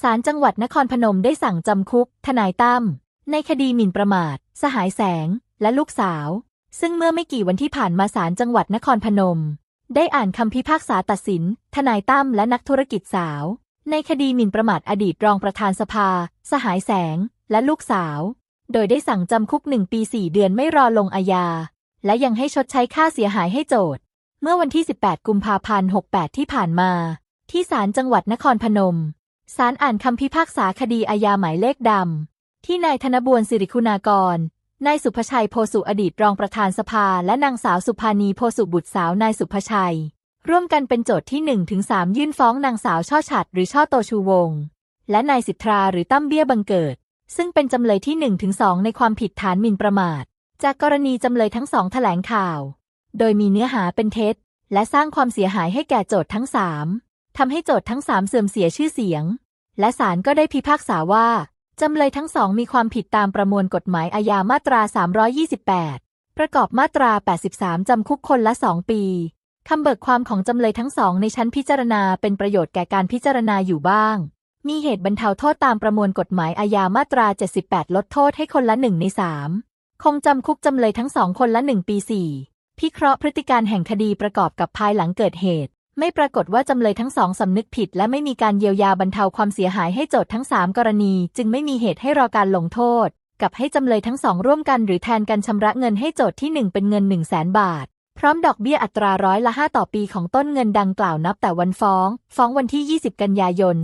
ศาลจังหวัดนครพนมได้สั่งจำคุก ทนายตั้มในคดีหมิ่นประมาท สหายแสง และลูกสาว ซึ่งเมื่อไม่กี่วันที่ผ่านมาศาลจังหวัดนครพนม ได้อ่านคำพิพากษาตัดสิน ทนายตั้มและนักธุรกิจสาว ในคดีหมิ่นประมาทอดีตรองประธานสภา สหายแสง และลูกสาว โดยได้สั่งจำคุกหนึ่งปีสี่เดือนไม่รอลงอาญา และยังให้ชดใช้ค่าเสียหายให้โจทย์ เมื่อวันที่ 18 กุมภาพันธ์ 68 ที่ผ่านมา ที่ศาลจังหวัดนครพนม ศาลอ่านคำพิพากษาคดีอาญาหมายเลขดำ ที่นายธนบวนสิริคุณากร นายสุภชัยโพสุอดีตรองประธานสภา และนางสาวสุภานีโพสุบุตรสาวนายสุภชัย ร่วมกันเป็นโจทย์ที่1ถึง3ยื่นฟ้องนางสาวช่อฉัดหรือช่อโตชูวง และนายสิทธาหรือตั้มเบี้ยบังเกิด ซึ่งเป็นจำเลยที่1ถึง2ในความผิดฐานหมิ่นประมาท จากกรณีจำเลยทั้งสองแถลงข่าว โดยมีเนื้อหาเป็นเท็จ และสร้างความเสียหายให้แก่โจทย์ทั้งสามทำให้โจทย์ทั้งสามเสื่อมเสียชื่อเสียง และศาลก็ได้พิพากษาว่า จำเลยทั้งสองมีความผิดตามประมวลกฎหมายอาญามาตรา 328 ประกอบมาตรา 83 จำคุกคนละ 2 ปี คำเบิกความของจำเลยทั้งสองในชั้นพิจารณาเป็นประโยชน์แก่การพิจารณาอยู่บ้าง มีเหตุบรรเทาโทษตามประมวลกฎหมายอาญามาตรา 78 ลดโทษให้คนละ1ใน3คงจำคุกจำเลยทั้งสองคนละ1ปี4พิเคราะห์พฤติการแห่งคดีประกอบกับภายหลังเกิดเหตุ ไม่ปรากฏว่าจำเลยทั้งสองสำนึกผิด และไม่มีการเยียวยาบรรเทาความเสียหายให้โจทย์ทั้ง 3 กรณี จึงไม่มีเหตุให้รอการลงโทษ กับให้จำเลยทั้งสองร่วมกันหรือแทนกันชำระเงินให้โจทย์ที่ 1 เป็นเงิน 1 0 0 0 0แสนบาท พร้อมดอกเบี้ยอัตราร้อยละ 5 ต่อปีของต้นเงินดังกล่าวนับแต่วันฟ้อง ฟ้องวันที่ 20 กันยายน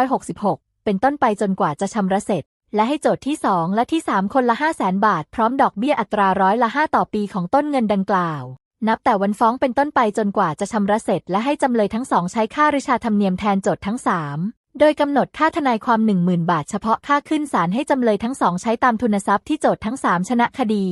2566 เป็นต้นไปจนกว่าจะชำระเสร็จ และให้โจทย์ที่ 2 และที่ 3 คนละ 5 0 0แสนบาท พร้อมดอกเบี้ยอัตราร้อยละ 5 ต่อปีของต้นเงินดังกล่าว นับแต่วันฟ้องเป็นต้นไปจนกว่าจะชำระเสร็จและให้จำเลยทั้งสองใช้ค่าริชาธรรมเนียมแทนโจทย์ทั้ง3โดยกำหนดค่าทนายความ 10,000 บาทเฉพาะค่าขึ้นศาลให้จำเลยทั้งสองใช้ตามทุนทรัพย์ที่โจทย์ทั้ง3ชนะคดี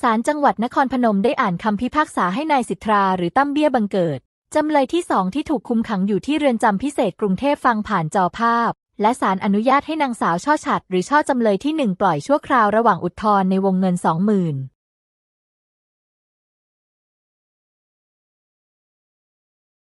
ศาลจังหวัดนครพนมได้อ่านคำพิพากษาให้นายสิทธาหรือตั้มเบี้ยบังเกิด จำเลยที่สองที่ถูกคุมขังอยู่ที่เรือนจำพิเศษกรุงเทพฟังผ่านจอภาพ และศาลอนุญาตให้นางสาวช่อฉัดหรือช่อจำเลยที่หนึ่งปล่อยชั่วคราวระหว่างอุทธรณ์ในวงเงิน 20,000